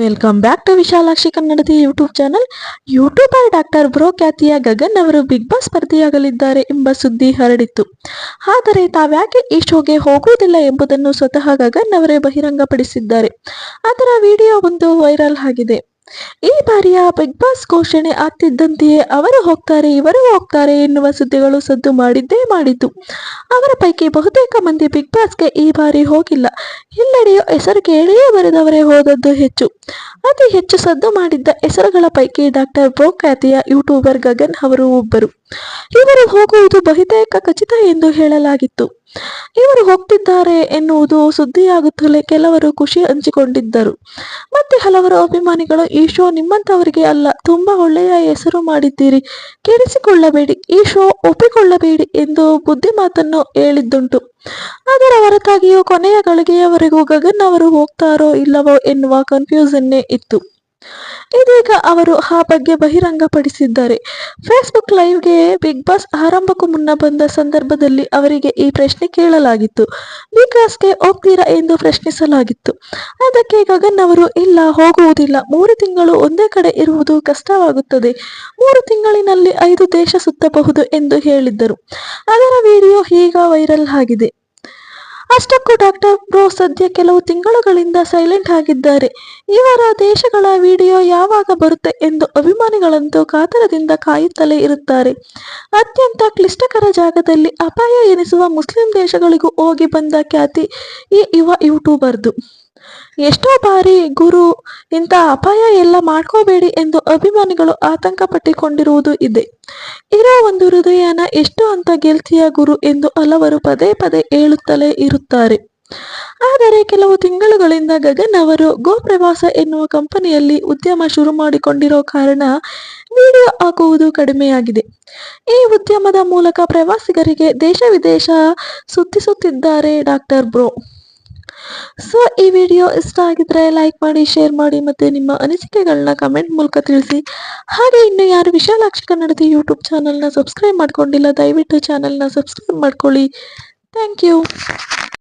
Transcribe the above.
Welcome back to Vishalakshi ಕನ್ನಡದ YouTube channel YouTuber doctor bro ಖ್ಯಾತಿಯ ಗಗನ್ ಅವರು ಬಿಗ್ ಬಾಸ್ ಸ್ಪರ್ಧಿಯಾಗಲಿದ್ದಾರೆ ಎಂಬ ಸುದ್ದಿ ಹರಡಿತ್ತು. ಆದರೆ ತಾವ್ಯಾಕೆ ಈ ಶೋಗೆ ಹೋಗುವುದಿಲ್ಲ ಎಂಬುದನ್ನು ಸ್ವತಃ ಗಗನ್ ಅವರೇ ಬಹಿರಂಗಪಡಿಸಿದ್ದಾರೆ. ಅದರ ವಿಡಿಯೋ ಒಂದು ವೈರಲ್ ಆಗಿದೆ. ಈ ಬಾರಿಯ ಬಿಗ್ ಬಾಸ್ ಘೋಷಣೆ ಆಗ್ತಿದ್ದಂತೆಯೇ ಅವರು ಹೋಗ್ತಾರೆ, ಇವರು ಹೋಗ್ತಾರೆ ಎನ್ನುವ ಸುದ್ದಿಗಳು ಸದ್ದು ಮಾಡಿದ್ದೇ ಮಾಡಿತು ಅವರ ಪೈಕಿ ಬಹುತೇಕ ಮಂದಿ ಬಿಗ್ ಬಾಸ್ಗೆ ಈ ಬಾರಿ ಹೋಗಿಲ್ಲ. ಎಲ್ಲೆಡೆಯೂ ಹೆಸರು ಕೇಳಿಯೇ ಬರೆದವರೇ ಹೋದದ್ದು ಹೆಚ್ಚು. ಅತಿ ಹೆಚ್ಚು ಸದ್ದು ಮಾಡಿದ್ದ ಹೆಸರುಗಳ ಪೈಕಿ ಡಾಕ್ಟರ್ ಬೋಖ್ಯಾತಿಯ ಖ್ಯಾತಿಯ ಯೂಟ್ಯೂಬರ್ ಗಗನ್ ಅವರು ಒಬ್ಬರು. ಇವರು ಹೋಗುವುದು ಬಹುತೇಕ ಖಚಿತ ಎಂದು ಹೇಳಲಾಗಿತ್ತು. ಇವರು ಹೋಗ್ತಿದ್ದಾರೆ ಎನ್ನುವುದು ಸುದ್ದಿಯಾಗುತ್ತಲೇ ಕೆಲವರು ಖುಷಿ ಹಂಚಿಕೊಂಡಿದ್ದರು. ಮತ್ತೆ ಹಲವರು ಅಭಿಮಾನಿಗಳು ಈ ಶೋ ನಿಮ್ಮಂತವರಿಗೆ ಅಲ್ಲ, ತುಂಬಾ ಒಳ್ಳೆಯ ಹೆಸರು ಮಾಡಿದ್ದೀರಿ. ಕೇಳಿಸಿಕೊಳ್ಳಬೇಡಿ ಈ ಶೋ ಒಪ್ಪಿಕೊಳ್ಳಬೇಡಿ ಎಂದು ಬುದ್ಧಿ ಮಾತನ್ನು ಹೇಳಿದ್ದುಂಟು. ಅದರ ಹೊರತಾಗಿಯೂ ಕೊನೆಯ ಗಳಿಗೆಯವರೆಗೂ ಗಗನ್ ಅವರು ಹೋಗ್ತಾರೋ ಇಲ್ಲವೋ ಎನ್ನುವ ಕನ್ಫ್ಯೂಸನ್ನೇ ಇತ್ತು. ಇದೀಗ ಅವರು ಆ ಬಗ್ಗೆ ಬಹಿರಂಗಪಡಿಸಿದ್ದಾರೆ. ಫೇಸ್ಬುಕ್ ಲೈವ್ಗೆ ಬಿಗ್ ಬಾಸ್ ಆರಂಭಕ್ಕೂ ಮುನ್ನ ಬಂದ ಸಂದರ್ಭದಲ್ಲಿ ಅವರಿಗೆ ಈ ಪ್ರಶ್ನೆ ಕೇಳಲಾಗಿತ್ತು. ಬಿಗ್ ಬಾಸ್ಗೆ ಹೋಗ್ತೀರಾ ಎಂದು ಪ್ರಶ್ನಿಸಲಾಗಿತ್ತು. ಅದಕ್ಕೆ ಗಗನ್ ಅವರು, ಇಲ್ಲ, ಹೋಗುವುದಿಲ್ಲ. ಮೂರು ತಿಂಗಳು ಒಂದೇ ಕಡೆ ಇರುವುದು ಕಷ್ಟವಾಗುತ್ತದೆ. ಮೂರು ತಿಂಗಳಿನಲ್ಲಿ ಐದು ದೇಶ ಸುತ್ತಬಹುದು ಎಂದು ಹೇಳಿದ್ದರು. ಅದರ ವಿಡಿಯೋ ಈಗ ವೈರಲ್ ಆಗಿದೆ. ಅಷ್ಟಕ್ಕೂ ಡಾಕ್ಟರ್ ಬ್ರೋ ಸದ್ಯ ಕೆಲವು ತಿಂಗಳುಗಳಿಂದ ಸೈಲೆಂಟ್ ಆಗಿದ್ದಾರೆ. ಇವರ ದೇಶಗಳ ವಿಡಿಯೋ ಯಾವಾಗ ಬರುತ್ತೆ ಎಂದು ಅಭಿಮಾನಿಗಳಂತೂ ಕಾತರದಿಂದ ಕಾಯುತ್ತಲೇ ಇರುತ್ತಾರೆ. ಅತ್ಯಂತ ಕ್ಲಿಷ್ಟಕರ ಜಾಗದಲ್ಲಿ ಅಪಾಯ ಎನಿಸುವ ಮುಸ್ಲಿಂ ದೇಶಗಳಿಗೂ ಹೋಗಿ ಬಂದ ಖ್ಯಾತಿ ಈ ಯುವ ಯೂಟ್ಯೂಬರ್ದು. ಎಷ್ಟೋ ಬಾರಿ ಗುರು ಇಂಥ ಅಪಾಯ ಎಲ್ಲ ಮಾಡ್ಕೋಬೇಡಿ ಎಂದು ಅಭಿಮಾನಿಗಳು ಆತಂಕ ಪಟ್ಟಿಕೊಂಡಿರುವುದು ಇದೆ. ಇರೋ ಒಂದು ಹೃದಯನ ಎಷ್ಟು ಅಂತ ಗೆಲ್ತಿಯ ಗುರು ಎಂದು ಹಲವರು ಪದೇ ಪದೇ ಹೇಳುತ್ತಲೇ ಇರುತ್ತಾರೆ. ಆದರೆ ಕೆಲವು ತಿಂಗಳುಗಳಿಂದ ಗಗನ್ ಅವರು ಗೋ ಪ್ರವಾಸ ಎನ್ನುವ ಕಂಪನಿಯಲ್ಲಿ ಉದ್ಯಮ ಶುರು ಮಾಡಿಕೊಂಡಿರೋ ಕಾರಣ ವಿಡಿಯೋ ಹಾಕುವುದು ಕಡಿಮೆಯಾಗಿದೆ. ಈ ಉದ್ಯಮದ ಮೂಲಕ ಪ್ರವಾಸಿಗರಿಗೆ ದೇಶ ವಿದೇಶ ಸುತ್ತಿಸುತ್ತಿದ್ದಾರೆ ಡಾಕ್ಟರ್ ಬ್ರೋ. ಸೊ ಈ ವಿಡಿಯೋ ಇಷ್ಟ ಆಗಿದ್ರೆ ಲೈಕ್ ಮಾಡಿ ಶೇರ್ ಮಾಡಿ ಮತ್ತು ನಿಮ್ಮ ಅನಿಸಿಕೆಗಳನ್ನ ಕಮೆಂಟ್ ಮೂಲಕ ತಿಳಿಸಿ. ಹಾಗೆ ಇನ್ನು ಯಾರು ವಿಶಾಲಾಕ್ಷಿ ಕನ್ನಡದ ಯೂಟ್ಯೂಬ್ ಚಾನಲ್ನ ಸಬ್ಸ್ಕ್ರೈಬ್ ಮಾಡ್ಕೊಂಡಿಲ್ಲ, ದಯವಿಟ್ಟು ಚಾನಲ್ನ ಸಬ್ಸ್ಕ್ರೈಬ್ ಮಾಡ್ಕೊಳ್ಳಿ. Thank you